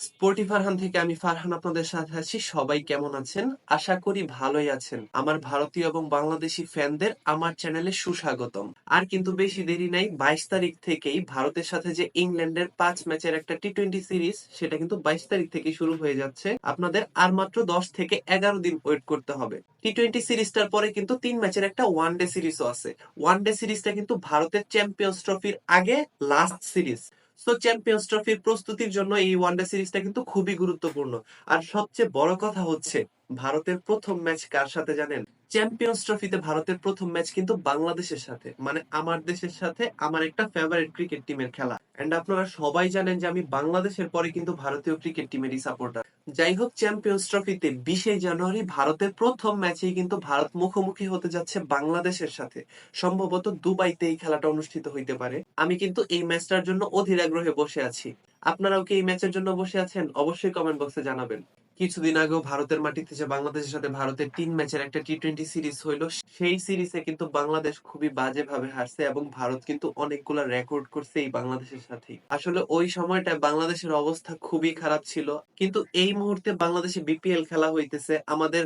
Sporty Farhan থেকে আমি ফারহান আপনাদের সাথে আছি। সবাই কেমন আছেন? আশা করি ভালোই আছেন। আমার ভারতীয় এবং বাংলাদেশি ফ্যানদের আমার চ্যানেলে সুস্বাগতম। আর কিন্তু বেশি দেরি নাই, বাইশ তারিখ থেকেই ভারতের সাথে যে ইংল্যান্ডের পাঁচ ম্যাচের একটা টি টোয়েন্টি সিরিজ সেটা কিন্তু বাইশ তারিখ থেকে শুরু হয়ে যাচ্ছে। আপনাদের আর মাত্র দশ থেকে এগারো দিন ওয়েট করতে হবে। টি টোয়েন্টি সিরিজটার পরে কিন্তু তিন ম্যাচের একটা ওয়ান ডে সিরিজও আছে। ওয়ান ডে সিরিজটা কিন্তু ভারতের চ্যাম্পিয়ন্স ট্রফির আগে লাস্ট সিরিজ সো চ্যাম্পিয়ন্স ট্রফির প্রস্তুতির জন্য এই ওয়ানডে সিরিজটা কিন্তু খুবই গুরুত্বপূর্ণ। আর সবচেয়ে বড় কথা হচ্ছে, ভারতের প্রথম ম্যাচ কার সাথে জানেন? চ্যাম্পিয়ন্স ট্রফিতে ভারতের প্রথম ম্যাচ কিন্তু বাংলাদেশের সাথে। মানে আমার দেশের সাথে আমার একটা ফেভারিট ক্রিকেট টিমের খেলা। এন্ড আপনারা সবাই জানেন যে আমি বাংলাদেশের পরে কিন্তু ভারতীয় ক্রিকেট টিমেরই সাপোর্টার যাই হোক চ্যাম্পিয়ন্স ট্রফিতে বিশে জানুয়ারি ভারতের প্রথম ম্যাচেই কিন্তু ভারত মুখোমুখি হতে যাচ্ছে বাংলাদেশের সাথে। সম্ভবত দুবাইতে এই খেলাটা অনুষ্ঠিত হইতে পারে। আমি কিন্তু এই ম্যাচটার জন্য অধীর আগ্রহে বসে আছি। আপনারাও কি এই ম্যাচের জন্য বসে আছেন? অবশ্যই কমেন্ট বক্সে জানাবেন। কিছুদিন আগেও ভারতের মাটিতে যে বাংলাদেশের সাথে ভারতের তিন ম্যাচের একটা টি টোয়েন্টি সিরিজ হইল, সেই সিরিজে কিন্তু বাংলাদেশ খুবই বাজেভাবে হারছে এবং ভারত কিন্তু অনেকগুলা রেকর্ড করছে এই বাংলাদেশের সাথেই। আসলে ওই সময়টা বাংলাদেশের অবস্থা খুবই খারাপ ছিল, কিন্তু এই মুহূর্তে বাংলাদেশে বিপিএল খেলা হইতেছে, আমাদের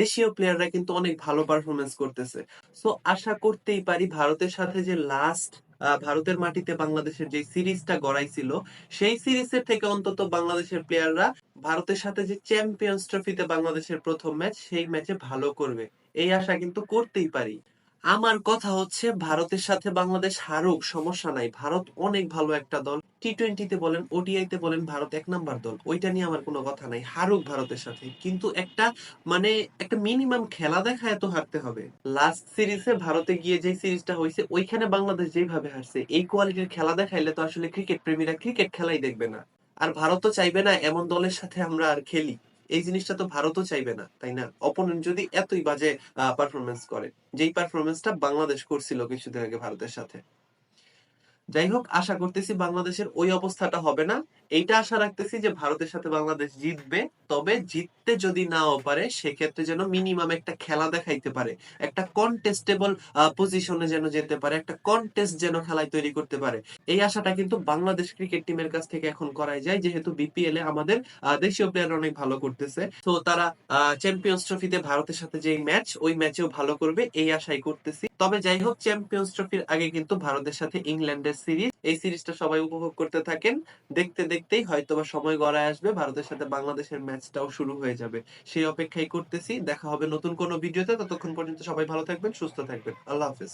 দেশীয় প্লেয়াররা কিন্তু অনেক ভালো পারফরমেন্স করতেছে। সো আশা করতেই পারি ভারতের সাথে যে লাস্ট ভারতের মাটিতে বাংলাদেশের যে সিরিজটা গড়াইছিল, সেই সিরিজের থেকে অন্তত বাংলাদেশের প্লেয়াররা ভারতের সাথে যে চ্যাম্পিয়ন্স ট্রফিতে বাংলাদেশের প্রথম ম্যাচ সেই ম্যাচে ভালো করবে। এই আশা কিন্তু করতেই পারি। আমার কথা হচ্ছে ভারতের সাথে বাংলাদেশ হারুক, সমস্যা নাই। ভারত অনেক ভালো একটা দল। টি টোয়েন্টিতে বলেন ওডিআইতে বলেন, ভারত এক নাম্বার দল। ওইটা নিয়ে আমার কোনো কথা নাই। হারুক ভারতের সাথে। কিন্তু একটা মানে একটা মিনিমাম খেলা দেখা এত হারতে হবে। লাস্ট সিরিজে ভারতে গিয়ে যে সিরিজটা হয়েছে ওইখানে বাংলাদেশ যেভাবে হারছে, এই কোয়ালিটির খেলা দেখাইলে তো আসলে ক্রিকেট প্রেমীরা ক্রিকেট খেলাই দেখবে না। আর ভারত তো চাইবে না এমন দলের সাথে আমরা আর খেলি। এই জিনিসটা তো ভারতও চাইবে না, তাই না? অপোনেন্ট যদি এতই বাজে পারফরমেন্স করে, যেই পারফরমেন্সটা বাংলাদেশ করছিল কিছুদিন আগে ভারতের সাথে। যাই হোক, আশা করতেছি বাংলাদেশের ওই অবস্থাটা হবে না। এইটা আশা রাখতেছি যে ভারতের সাথে বাংলাদেশ জিতবে। তবে জিততে যদি নাও পারে, সেক্ষেত্রে যেন মিনিমাম একটা খেলা দেখাইতে পারে। একটা কন্টেস্টেবল পজিশনে যেন যেতে পারে। একটা কন্টেস্ট যেন খেলায় তৈরি করতে পারে। এই আশাটা কিন্তু বাংলাদেশ ক্রিকেট টিমের কাছ থেকে এখন করাই যায়। যেহেতু বিপিএল এ আমাদের দেশীয় প্লেয়ার অনেক ভালো করতেছে। তো তারা চ্যাম্পিয়ন্স ট্রফিতে ভারতের সাথে যে ম্যাচ ওই ম্যাচেও ভালো করবে, এই আশাই করতেছি। তবে যাই হোক চ্যাম্পিয়ন্স ট্রফির আগে কিন্তু ভারতের সাথে ইংল্যান্ডের সিরিজ এই সিরিজটা সবাই উপভোগ করতে থাকেন। দেখতে দেখতেই হয়তোবা সময় গড়ায় আসবে, ভারতের সাথে বাংলাদেশের ম্যাচটাও শুরু হয়ে যাবে। সেই অপেক্ষাই করতেছি, দেখা হবে নতুন কোনো ভিডিওতে ততক্ষণ পর্যন্ত সবাই ভালো থাকবেন, সুস্থ থাকবেন। আল্লাহ হাফেজ।